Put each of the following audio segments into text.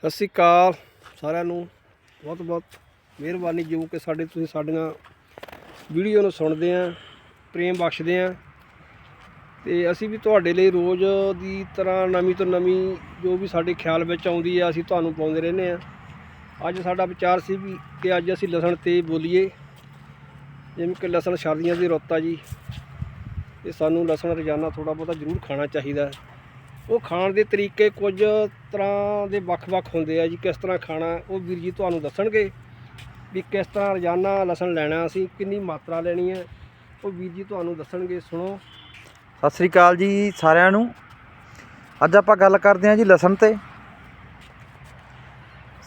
ਸਤਿ ਸ਼੍ਰੀ ਅਕਾਲ ਸਾਰਿਆਂ ਨੂੰ। ਬਹੁਤ ਬਹੁਤ ਮਿਹਰਬਾਨੀ ਜੋ ਕਿ ਸਾਡੇ ਤੁਸੀਂ ਸਾਡੀਆਂ ਵੀਡੀਓ ਨੂੰ ਸੁਣਦੇ ਆ, ਪ੍ਰੇਮ ਬਖਸ਼ਦੇ ਆ। ਤੇ ਅਸੀਂ ਵੀ ਤੁਹਾਡੇ ਲਈ ਰੋਜ਼ ਦੀ ਤਰ੍ਹਾਂ ਨਵੀਂ ਤੋਂ ਨਵੀਂ ਜੋ ਵੀ ਸਾਡੇ ਖਿਆਲ ਵਿੱਚ ਆਉਂਦੀ ਆ, ਅਸੀਂ ਤੁਹਾਨੂੰ ਪਾਉਂਦੇ ਰਹਿੰਦੇ ਆ। ਅੱਜ ਸਾਡਾ ਵਿਚਾਰ ਸੀ ਵੀ ਕਿ ਅੱਜ ਅਸੀਂ ਲਸਣ ਤੇ ਬੋਲੀਏ। ਜਿਵੇਂ ਕਿ ਲਸਣ ਸਰਦੀਆਂ ਦੀ ਰੁੱਤ ਆ ਜੀ। ਤੇ ਸਾਨੂੰ ਲਸਣ ਰੋਜ਼ਾਨਾ ਥੋੜਾ ਬਹੁਤਾ ਜ਼ਰੂਰ ਖਾਣਾ ਚਾਹੀਦਾ। ਹੈ ਉਹ ਖਾਣ ਦੇ ਤਰੀਕੇ ਕੁਝ ਤਰ੍ਹਾਂ ਦੇ ਵੱਖ-ਵੱਖ ਹੁੰਦੇ ਆ ਜੀ, ਕਿਸ ਤਰ੍ਹਾਂ ਖਾਣਾ, ਉਹ ਵੀਰ ਜੀ ਤੁਹਾਨੂੰ ਦੱਸਣਗੇ ਵੀ ਕਿਸ ਤਰ੍ਹਾਂ ਰੋਜ਼ਾਨਾ ਲਸਣ ਲੈਣਾ ਅਸੀਂ, ਕਿੰਨੀ ਮਾਤਰਾ ਲੈਣੀ ਹੈ ਉਹ ਵੀਰ ਜੀ ਤੁਹਾਨੂੰ ਦੱਸਣਗੇ, ਸੁਣੋ। ਸਤਿ ਸ੍ਰੀ ਅਕਾਲ ਜੀ ਸਾਰਿਆਂ ਨੂੰ। ਅੱਜ ਆਪਾਂ ਗੱਲ ਕਰਦੇ ਹਾਂ ਜੀ ਲਸਣ ਤੇ।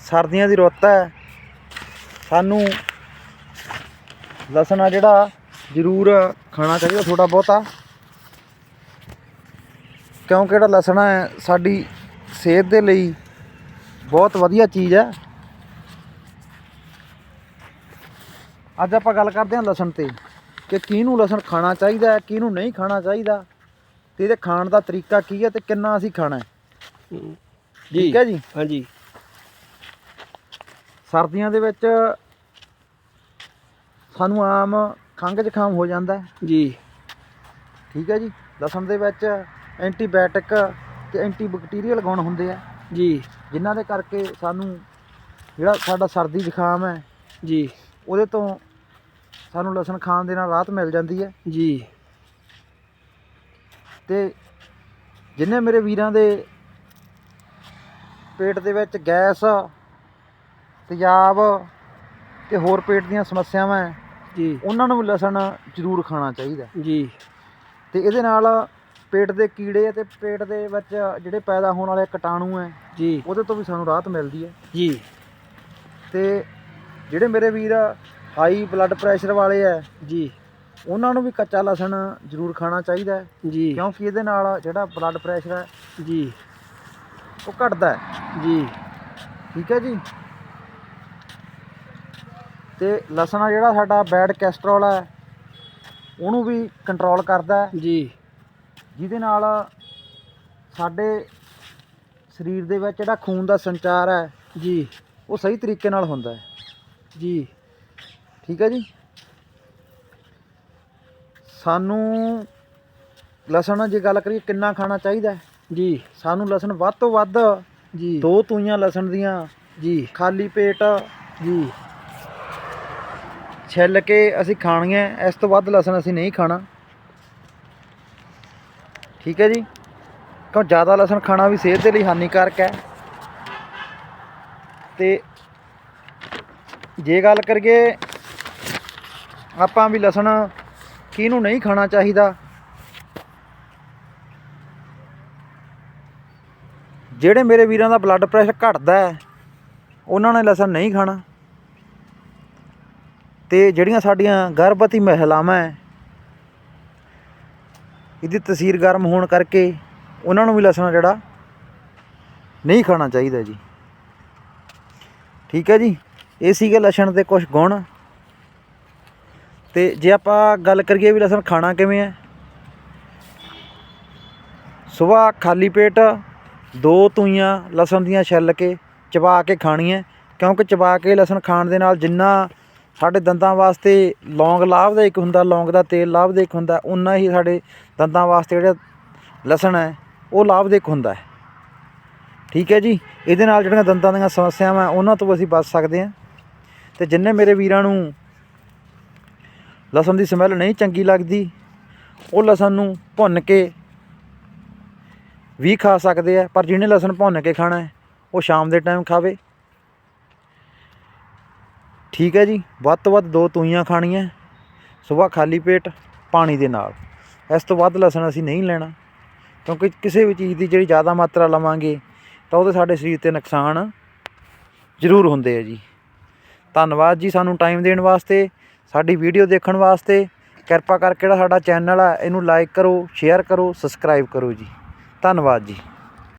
ਸਰਦੀਆਂ ਦੀ ਰੁੱਤ ਹੈ। ਸਾਨੂੰ ਲਸਣ ਆ ਜਿਹੜਾ ਜ਼ਰੂਰ ਖਾਣਾ ਚਾਹੀਦਾ ਥੋੜਾ ਬਹੁਤਾ। ਕਿਉਂਕਿ ਜਿਹੜਾ ਲਸਣ ਹੈ? ਸਾਡੀ ਸਿਹਤ ਦੇ ਲਈ ਬਹੁਤ ਵਧੀਆ ਚੀਜ਼ ਹੈ। ਅੱਜ ਆਪਾਂ ਗੱਲ ਕਰਦੇ ਹਾਂ ਲਸਣ ਤੇ ਕਿ ਕਿਹਨੂੰ ਲਸਣ ਖਾਣਾ ਚਾਹੀਦਾ ਹੈ ਕਿਹਨੂੰ ਨਹੀਂ ਖਾਣਾ ਚਾਹੀਦਾ ਤੇ ਇਹਦੇ ਖਾਣ ਦਾ ਤਰੀਕਾ ਕੀ ਹੈ ਤੇ ਕਿੰਨਾ ਅਸੀਂ ਖਾਣਾ ਹੈ। ਠੀਕ ਹੈ ਜੀ? ਹਾਂਜੀ। ਸਰਦੀਆਂ ਦੇ ਵਿੱਚ ਸਾਨੂੰ ਆਮ ਖੰਘ ਜ਼ੁਕਾਮ ਹੋ ਜਾਂਦਾ ਜੀ। ਠੀਕ ਹੈ ਜੀ? ਲਸਣ ਦੇ ਵਿੱਚ ਐਂਟੀਬਾਇਓਟਿਕ ਤੇ ਐਂਟੀਬੈਕਟੀਰੀਅਲ ਗੁਣ ਹੁੰਦੇ ਆ। ਜੀ। ਜਿਨ੍ਹਾਂ ਦੇ ਕਰਕੇ ਸਾਨੂੰ ਜਿਹੜਾ ਸਾਡਾ ਸਰਦੀ ਜ਼ੁਕਾਮ ਹੈ ਜੀ। ਉਹਦੇ ਤੋਂ ਸਾਨੂੰ ਲਸਣ ਖਾਣ ਦੇ ਨਾਲ ਰਾਹਤ ਮਿਲ ਜਾਂਦੀ ਹੈ। ਜੀ। ਤੇ ਜਿੰਨੇ ਮੇਰੇ ਵੀਰਾਂ ਦੇ ਪੇਟ ਦੇ ਵਿੱਚ ਗੈਸ ਤੇਜ਼ਾਬ ਤੇ ਹੋਰ ਪੇਟ ਦੀਆਂ ਸਮੱਸਿਆਵਾਂ ਹੈ ਜੀ। ਉਹਨਾਂ ਨੂੰ ਲਸਣ ਜ਼ਰੂਰ ਖਾਣਾ ਚਾਹੀਦਾ ਜੀ। ਤੇ ਇਹਦੇ ਨਾਲ ਪੇਟ ਦੇ ਕੀੜੇ ਤੇ ਪੇਟ ਦੇ ਵਿੱਚ ਜਿਹੜੇ ਪੈਦਾ ਹੋਣ ਵਾਲੇ ਕੀਟਾਣੂ ਹੈ ਜੀ। ਉਹਦੇ ਤੋਂ ਵੀ ਸਾਨੂੰ ਰਾਹਤ ਮਿਲਦੀ ਹੈ ਜੀ। ਤੇ ਜਿਹੜੇ ਮੇਰੇ ਵੀਰ ਹਾਈ ਬਲੱਡ ਪ੍ਰੈਸ਼ਰ ਵਾਲੇ ਹੈ ਜੀ। ਉਹਨਾਂ ਨੂੰ ਵੀ ਕੱਚਾ ਲਸਣ ਜ਼ਰੂਰ ਖਾਣਾ ਚਾਹੀਦਾ ਹੈ। ਜੀ। ਕਿਉਂਕਿ ਇਹਦੇ ਨਾਲ ਜਿਹੜਾ ਬਲੱਡ ਪ੍ਰੈਸ਼ਰ ਹੈ ਜੀ। ਉਹ ਘਟਦਾ ਹੈ। ਜੀ। ਠੀਕ ਹੈ ਜੀ। ਤੇ ਲਸਣ ਆ ਜਿਹੜਾ ਸਾਡਾ ਬੈਡ ਕੋਲੇਸਟ੍ਰੋਲ ਹੈ ਉਹਨੂੰ ਵੀ ਕੰਟਰੋਲ ਕਰਦਾ ਹੈ। ਜੀ। ਜਿਹਦੇ ਨਾਲ ਸਾਡੇ ਸਰੀਰ ਦੇ ਵਿੱਚ ਜਿਹੜਾ ਖੂਨ ਦਾ ਸੰਚਾਰ ਹੈ ਜੀ। ਉਹ ਸਹੀ ਤਰੀਕੇ ਨਾਲ ਹੁੰਦਾ ਹੈ। ਜੀ। ਠੀਕ ਹੈ ਜੀ? ਸਾਨੂੰ ਲਸਣ ਜੇ ਗੱਲ ਕਰੀਏ ਕਿੰਨਾ ਖਾਣਾ ਚਾਹੀਦਾ ਜੀ। ਸਾਨੂੰ ਲਸਣ ਵੱਧ ਤੋਂ ਵੱਧ ਜੀ। ਦੋ ਤੂਈਆਂ ਲਸਣ ਦੀਆਂ ਜੀ। ਖਾਲੀ ਪੇਟ ਜੀ। ਛਿੱਲ ਕੇ ਅਸੀਂ ਖਾਣੀਆਂ ਇਸ ਤੋਂ ਵੱਧ ਲਸਣ ਅਸੀਂ ਨਹੀਂ ਖਾਣਾ। ਠੀਕ ਹੈ ਜੀ। ਕਿਉਂ ਜ਼ਿਆਦਾ ਲਸਣ ਖਾਣਾ ਵੀ ਸਿਹਤ ਦੇ ਲਈ ਹਾਨੀਕਾਰਕ ਹੈ। ਤੇ ਜੇ ਗੱਲ ਕਰੀਏ ਆਪਾਂ ਵੀ ਲਸਣ ਕਿਹਨੂੰ ਨਹੀਂ ਖਾਣਾ ਚਾਹੀਦਾ। ਜਿਹੜੇ ਮੇਰੇ ਵੀਰਾਂ ਦਾ ਬਲੱਡ ਪ੍ਰੈਸ਼ਰ ਘਟਦਾ ਹੈ, ਉਹਨਾਂ ਨੇ ਲਸਣ ਨਹੀਂ ਖਾਣਾ। ਤੇ ਜਿਹੜੀਆਂ ਸਾਡੀਆਂ ਗਰਭਵਤੀ ਮਹਿਲਾਵਾਂ ਹੈ ਇਹਦੀ ਤਸੀਰ ਗਰਮ ਹੋਣ ਕਰਕੇ ਉਹਨਾਂ ਨੂੰ ਵੀ ਲਸਣ ਜਿਹੜਾ ਨਹੀਂ ਖਾਣਾ ਚਾਹੀਦਾ ਜੀ। ਠੀਕ ਹੈ ਜੀ? ਇਹ ਸੀਗੇ ਲਸਣ ਦੇ ਕੁਝ ਗੁਣ। ਤੇ ਜੇ ਆਪਾਂ ਗੱਲ ਕਰੀਏ ਵੀ ਲਸਣ ਖਾਣਾ ਕਿਵੇਂ ਹੈ? ਸਵੇਰ ਖਾਲੀ ਪੇਟ ਦੋ ਤੂਈਆਂ ਲਸਣ ਦੀਆਂ ਛਿੱਲ ਕੇ ਚਬਾ ਕੇ ਖਾਣੀ ਹੈ ਕਿਉਂਕਿ ਚਬਾ ਕੇ ਲਸਣ ਖਾਣ ਦੇ ਨਾਲ ਜਿੰਨਾ ਸਾਡੇ ਦੰਦਾਂ ਵਾਸਤੇ ਲੌਂਗ ਲਾਭਦਾਇਕ ਹੁੰਦਾ, ਲੌਂਗ ਦਾ ਤੇਲ ਲਾਭਦਾਇਕ ਹੁੰਦਾ ਉਨਾ ਹੀ ਸਾਡੇ ਦੰਦਾਂ ਵਾਸਤੇ ਜਿਹੜਾ ਲਸਣ ਹੈ, ਉਹ ਲਾਭਦਾਇਕ ਹੁੰਦਾ ਹੈ। ਠੀਕ ਹੈ ਜੀ? ਇਹਦੇ ਨਾਲ ਜਿਹੜੀਆਂ ਦੰਦਾਂ ਦੀਆਂ ਸਮੱਸਿਆਵਾਂ, ਉਹਨਾਂ ਤੋਂ ਅਸੀਂ ਬਚ ਸਕਦੇ ਹਾਂ। ਤੇ ਜਿੰਨੇ ਮੇਰੇ ਵੀਰਾਂ ਨੂੰ ਲਸਣ ਦੀ ਸਮੈਲ ਨਹੀਂ ਚੰਗੀ ਲੱਗਦੀ, ਉਹ ਲਸਣ ਨੂੰ ਭੁੰਨ ਕੇ ਵੀ ਖਾ ਸਕਦੇ ਆ, ਪਰ ਜਿਹਨੇ ਲਸਣ ਭੁੰਨ ਕੇ ਖਾਣਾ ਉਹ ਸ਼ਾਮ ਦੇ ਟਾਈਮ ਖਾਵੇ। ਠੀਕ ਹੈ ਜੀ, ਵੱਧ ਤੋਂ ਵੱਧ ਦੋ ਤੂਈਆਂ ਖਾਣੀਆਂ, ਸਵੇਰ ਖਾਲੀ ਪੇਟ ਪਾਣੀ ਦੇ ਨਾਲ। ਇਸ ਤੋਂ ਵੱਧ ਲਸਣ ਅਸੀਂ ਨਹੀਂ ਲੈਣਾ, ਕਿਉਂਕਿ ਕਿਸੇ ਵੀ ਚੀਜ਼ ਦੀ ਜਿਹੜੀ ਜ਼ਿਆਦਾ ਮਾਤਰਾ ਲਵਾਂਗੇ, ਤਾਂ ਉਹਦੇ ਸਾਡੇ ਸਰੀਰ ਤੇ ਨੁਕਸਾਨ ਜ਼ਰੂਰ ਹੁੰਦੇ ਆ ਜੀ। ਧੰਨਵਾਦ ਜੀ ਸਾਨੂੰ ਟਾਈਮ ਦੇਣ ਵਾਸਤੇ, ਸਾਡੀ ਵੀਡੀਓ ਦੇਖਣ ਵਾਸਤੇ। ਕਿਰਪਾ ਕਰਕੇ ਜਿਹੜਾ ਸਾਡਾ ਚੈਨਲ ਆ, ਇਹਨੂੰ ਲਾਈਕ ਕਰੋ ਸ਼ੇਅਰ ਕਰੋ ਸਬਸਕ੍ਰਾਈਬ ਕਰੋ ਜੀ। ਧੰਨਵਾਦ ਜੀ।